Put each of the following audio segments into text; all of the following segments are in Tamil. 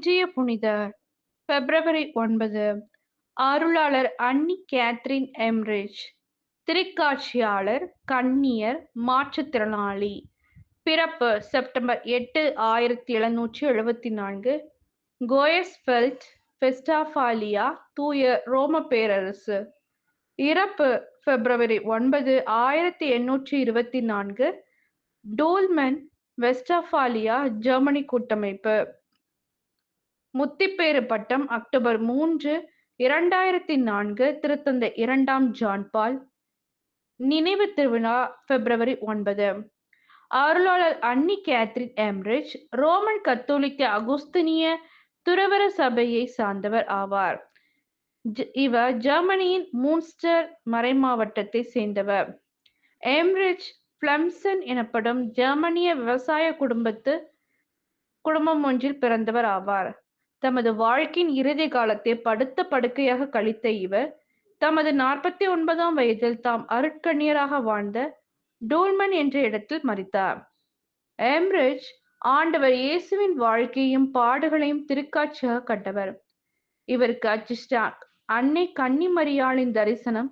இன்றைய புனிதர் பிப்ரவரி ஒன்பது அருளாளர் அன்னி கேத்ரின் எம்ரிச் திருக்காட்சியாளர் கன்னியர் மாற்றுத்திறனாளி பிறப்பு செப்டம்பர் எட்டு ஆயிரத்தி எழுநூற்றி எழுபத்தி நான்கு கோயஸ்பெல்ட் ஃபெஸ்டாஃபாலியா தூய ரோம பேரரசு இறப்பு பிப்ரவரி ஒன்பது ஆயிரத்தி எண்ணூற்றி இருபத்தி நான்கு டோல்மன் வெஸ்டாஃபாலியா ஜெர்மனி கூட்டமைப்பு. முத்திப்பேறு பட்டம் அக்டோபர் மூன்று இரண்டாயிரத்தி நான்கு திருத்தந்தை இரண்டாம் ஜான் பால். நினைவு திருவிழா பிப்ரவரி ஒன்பது. அருளாளர் அன்னி கேத்ரின் எம்ரிச் ரோமன் கத்தோலிக்க அகுஸ்தினிய துறவர சபையை சார்ந்தவர் ஆவார். இவர் ஜெர்மனியின் மூன்ஸ்டர் மறைமாவட்டத்தை சேர்ந்தவர். எம்ரிச் பிளம்சன் எனப்படும் ஜெர்மனிய விவசாய குடும்பத்து குடும்பம் ஒன்றில் பிறந்தவர் ஆவார். தமது வாழ்க்கையின் இறுதி காலத்தை படுத்த படுக்கையாக கழித்த இவர் தமது நாற்பத்தி ஒன்பதாம் வயதில் தாம் அருட்கண்ணியராக வாழ்ந்த டோல்மன் என்ற இடத்தில் மறித்தார். எம்ரிட்ஜ் ஆண்டவர் இயேசுவின் வாழ்க்கையும் பாடுகளையும் திருக்காட்சியாக கண்டவர். இவருக்கு அச்சிஸ்டாக் அன்னை கன்னிமரியாளின் தரிசனம்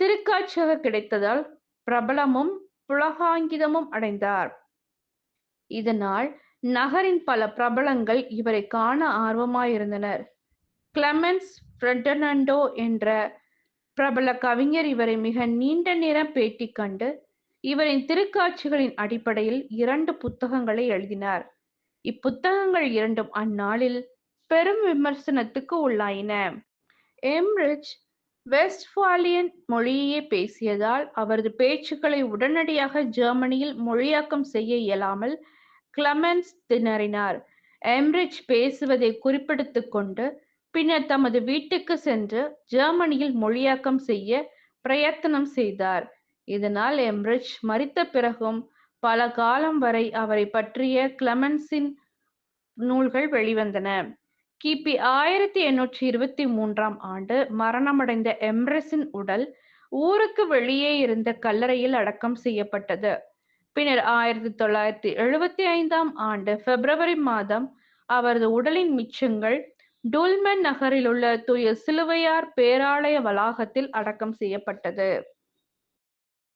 திருக்காட்சியாக கிடைத்ததால் பிரபலமும் புலகாங்கிதமும் அடைந்தார். இதனால் நகரின் பல பிரபலங்கள் இவரை காண ஆர்வமாயிருந்தனர். கிளமென்ஸ் ஃப்ரெட்டனண்டோ என்ற பிரபல கவிஞர் இவரை மிக நீண்ட நேரம் பேட்டி கண்டு இவரின் திருக்காட்சிகளின் அடிப்படையில் இரண்டு புத்தகங்களை எழுதினார். இப்புத்தகங்கள் இரண்டும் அந்நாளில் பெரும் விமர்சனத்துக்கு உள்ளாயின. எம்ரிச் வெஸ்ட்ஃபாலியன் மொழியே பேசியதால் அவரது பேச்சுக்களை உடனடியாக ஜெர்மனியில் மொழியாக்கம் செய்ய இயலாமல் கிளமென்ஸ் திணறினார். எம்ரிச் பேசுவதை குறிப்பிடுத்து கொண்டு பின்னர் தமது வீட்டுக்கு சென்று ஜெர்மனியில் மொழியாக்கம் செய்ய பிரயத்தனம் செய்தார். இதனால் எம்ரிச் மறித்த பிறகும் பல காலம் வரை அவரை பற்றிய கிளமென்ஸின் நூல்கள் வெளிவந்தன. கிபி ஆயிரத்தி எண்ணூற்றி இருபத்தி மூன்றாம் ஆண்டு மரணமடைந்த எம்ரஸின் உடல் ஊருக்கு வெளியே இருந்த கல்லறையில் அடக்கம் செய்யப்பட்டது. பின்னர் ஆயிரத்தி தொள்ளாயிரத்தி எழுபத்தி ஐந்தாம் ஆண்டு பிப்ரவரி மாதம் அவரது உடலின் மிச்சங்கள் டூல்மன் நகரில் உள்ள தூய சிலுவையார் பேராலய வளாகத்தில் அடக்கம் செய்யப்பட்டது.